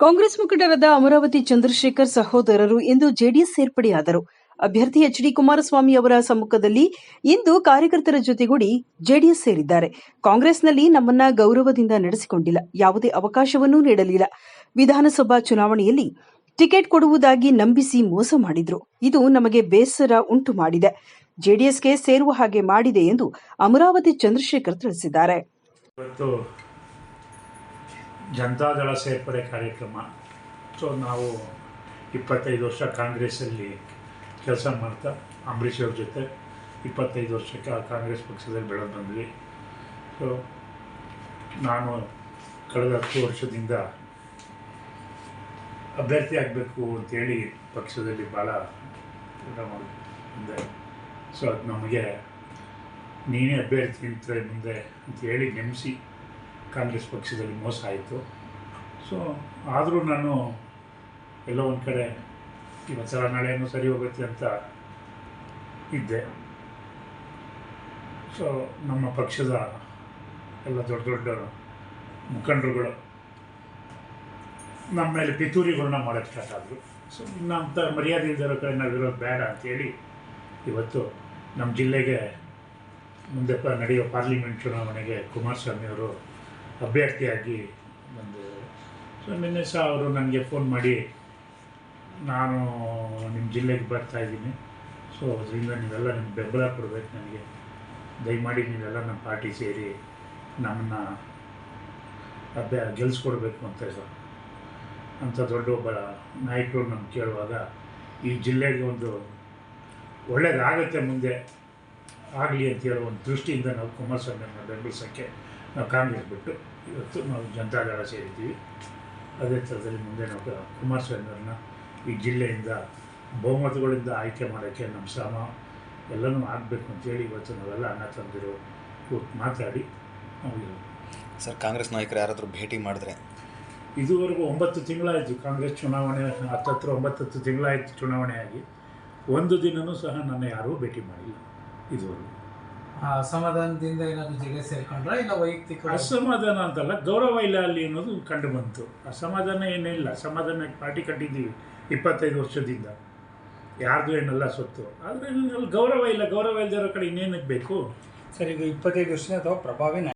ಕಾಂಗ್ರೆಸ್ ಮುಖಂಡರಾದ ಅಮರಾವತಿ ಚಂದ್ರಶೇಖರ್ ಸಹೋದರರು ಇಂದು ಜೆಡಿಎಸ್ ಸೇರ್ಪಡೆಯಾದರು. ಅಭ್ಯರ್ಥಿ ಎಚ್ ಡಿ ಕುಮಾರಸ್ವಾಮಿ ಅವರ ಸಮ್ಮುಖದಲ್ಲಿ ಇಂದು ಕಾರ್ಯಕರ್ತರ ಜೊತೆಗೂಡಿ ಜೆಡಿಎಸ್ ಸೇರಿದ್ದಾರೆ. ಕಾಂಗ್ರೆಸ್ನಲ್ಲಿ ನಮ್ಮನ್ನ ಗೌರವದಿಂದ ನಡೆಸಿಕೊಂಡಿಲ್ಲ. ಯಾವುದೇ ಅವಕಾಶವನ್ನೂ ನೀಡಲಿಲ್ಲ. ವಿಧಾನಸಭಾ ಚುನಾವಣೆಯಲ್ಲಿ ಟಿಕೆಟ್ ಕೊಡುವುದಾಗಿ ನಂಬಿಸಿ ಮೋಸ ಮಾಡಿದ್ರು. ಇದು ನಮಗೆ ಬೇಸರ ಉಂಟು ಮಾಡಿದೆ. ಜೆಡಿಎಸ್ಗೆ ಸೇರುವ ಹಾಗೆ ಮಾಡಿದೆ ಎಂದು ಅಮರಾವತಿ ಚಂದ್ರಶೇಖರ್ ತಿಳಿಸಿದ್ದಾರೆ. ಜನತಾದಳ ಸೇರ್ಪಡೆ ಕಾರ್ಯಕ್ರಮ. ಸೊ ನಾವು ಇಪ್ಪತ್ತೈದು ವರ್ಷ ಕಾಂಗ್ರೆಸ್ಸಲ್ಲಿ ಕೆಲಸ ಮಾಡ್ತಾ, ಅಂಬರೀಷ್ ಅವ್ರ ಜೊತೆ ಇಪ್ಪತ್ತೈದು ವರ್ಷಕ್ಕೆ ಕಾಂಗ್ರೆಸ್ ಪಕ್ಷದಲ್ಲಿ ಬೆಳೆದು ಬಂದ್ವಿ. ಸೊ ನಾನು ಕಳೆದ ಹತ್ತು ವರ್ಷದಿಂದ ಅಭ್ಯರ್ಥಿ ಆಗಬೇಕು ಅಂತೇಳಿ ಪಕ್ಷದಲ್ಲಿ ಭಾಳ ಮುಂದೆ ಸೊ ಅದು ನಮಗೆ ನೀನೇ ಅಭ್ಯರ್ಥಿ ಅಂತ ಮುಂದೆ ಅಂತೇಳಿ ನೆನೆಸಿ ಕಾಂಗ್ರೆಸ್ ಪಕ್ಷದಲ್ಲಿ ಮೋಸ ಆಯಿತು. ಸೊ ಆದರೂ ನಾನು ಎಲ್ಲೋ ಒಂದು ಕಡೆ ಇವತ್ತು ಸಲ ಸರಿ ಹೋಗುತ್ತೆ ಅಂತ ಇದ್ದೆ. ಸೊ ನಮ್ಮ ಪಕ್ಷದ ಎಲ್ಲ ದೊಡ್ಡ ದೊಡ್ಡ ಮುಖಂಡರುಗಳು ನಮ್ಮ ಮೇಲೆ ಪಿತೂರಿಗಳನ್ನ ಮಾಡೋಕ್ಕೆ ಸ್ಟಾರ್ಟ್ ಆದರು. ಸೊ ಇನ್ನಂಥ ಮರ್ಯಾದೆ ಇರೋ ಕಡೆ ನಾವಿರೋದು ಬೇಡ ಅಂತೇಳಿ ಇವತ್ತು ನಮ್ಮ ಜಿಲ್ಲೆಗೆ ಮುಂದೆ ನಡೆಯೋ ಪಾರ್ಲಿಮೆಂಟ್ ಚುನಾವಣೆಗೆ ಕುಮಾರಸ್ವಾಮಿ ಅವರು ಅಭ್ಯರ್ಥಿಯಾಗಿ ಬಂದಿದ್ದಾರೆ ಸೊ ನಿನ್ನೆ ಸಹ ಅವರು ನನಗೆ ಫೋನ್ ಮಾಡಿ, ನಾನು ನಿಮ್ಮ ಜಿಲ್ಲೆಗೆ ಬರ್ತಾ ಇದ್ದೀನಿ. ಸೊ ಅದರಿಂದ ನೀವೆಲ್ಲ ನಿಮ್ಗೆ ಬೆಂಬಲ ಕೊಡಬೇಕು ನನಗೆ. ದಯಮಾಡಿ ನೀವೆಲ್ಲ ನಮ್ಮ ಪಾರ್ಟಿ ಸೇರಿ ನಮ್ಮನ್ನು ಅಭ್ಯ ಗೆಲ್ಲಿಸ್ಕೊಡ್ಬೇಕು ಅಂತ ಸರ್. ಅಂಥ ದೊಡ್ಡ ಒಬ್ಬ ನಾಯಕರು ನಮ್ಗೆ ಕೇಳುವಾಗ, ಈ ಜಿಲ್ಲೆಗೆ ಒಂದು ಒಳ್ಳೇದಾಗುತ್ತೆ ಮುಂದೆ ಆಗಲಿ ಅಂತ ಹೇಳೋ ಒಂದು ದೃಷ್ಟಿಯಿಂದ ನಾವು ಕುಮಾರಸ್ವಾಮಿಯನ್ನು ಬೆಂಬಲಿಸೋಕ್ಕೆ ನಾವು ಕಾಂಗ್ರೆಸ್ ಬಿಟ್ಟು ಇವತ್ತು ನಾವು ಜನತಾದಳ ಸೇರಿದ್ದೀವಿ. ಅದೇ ಥರದಲ್ಲಿ ಮುಂದೆ ನಾವು ಕುಮಾರಸ್ವಾಮಿಯವ್ರನ್ನ ಈ ಜಿಲ್ಲೆಯಿಂದ ಬಹುಮತಗಳಿಂದ ಆಯ್ಕೆ ಮಾಡೋಕ್ಕೆ ನಮ್ಮ ಶ್ರಮ ಎಲ್ಲನೂ ಆಗಬೇಕು ಅಂತೇಳಿ ಇವತ್ತು ನಾವೆಲ್ಲ ಅಣ್ಣ ತಂದಿರು ಕೂತು ಮಾತಾಡಿ ನಾವು ಸರ್ ಕಾಂಗ್ರೆಸ್ ನಾಯಕರು ಯಾರಾದರೂ ಭೇಟಿ ಮಾಡಿದ್ರೆ? ಇದುವರೆಗೂ ಒಂಬತ್ತು ತಿಂಗಳಾಯಿತು ಕಾಂಗ್ರೆಸ್ ಚುನಾವಣೆ ಹತ್ತತ್ರ ಒಂಬತ್ತತ್ತು ತಿಂಗಳಾಯಿತು ಚುನಾವಣೆ ಆಗಿ ಒಂದು ದಿನವೂ ಸಹ ನನ್ನ ಯಾರೂ ಭೇಟಿ ಮಾಡಿಲ್ಲ ಇದುವರೆಗೂ. ಆ ಅಸಮಾಧಾನದಿಂದ ಏನಾದರೂ ಜಗ ಸೇರ್ಕೊಂಡ್ರ ಇಲ್ಲ ವೈಯಕ್ತಿಕ ಅಸಮಾಧಾನ ಅಂತಲ್ಲ ಗೌರವ ಇಲ್ಲ ಅಲ್ಲಿ ಅನ್ನೋದು ಕಂಡು ಬಂತು. ಅಸಮಾಧಾನ ಏನಿಲ್ಲ ಸಮಾಧಾನ ಪಾರ್ಟಿ ಕಟ್ಟಿದ್ದೀವಿ ಇಪ್ಪತ್ತೈದು ವರ್ಷದಿಂದ. ಯಾರ್ದು ಏನಲ್ಲ ಸೊತ್ತು. ಆದರೆ ಅಲ್ಲಿ ಗೌರವ ಇಲ್ಲ ಗೌರವ ಇಲ್ಲದಿರೋ ಕಡೆ ಇನ್ನೇನಕ್ಕೆ ಬೇಕು? ಸರಿ ಈಗ ಇಪ್ಪತ್ತೈದು ವರ್ಷದಿಂದ ಅಥವಾ ಪ್ರಭಾವಿ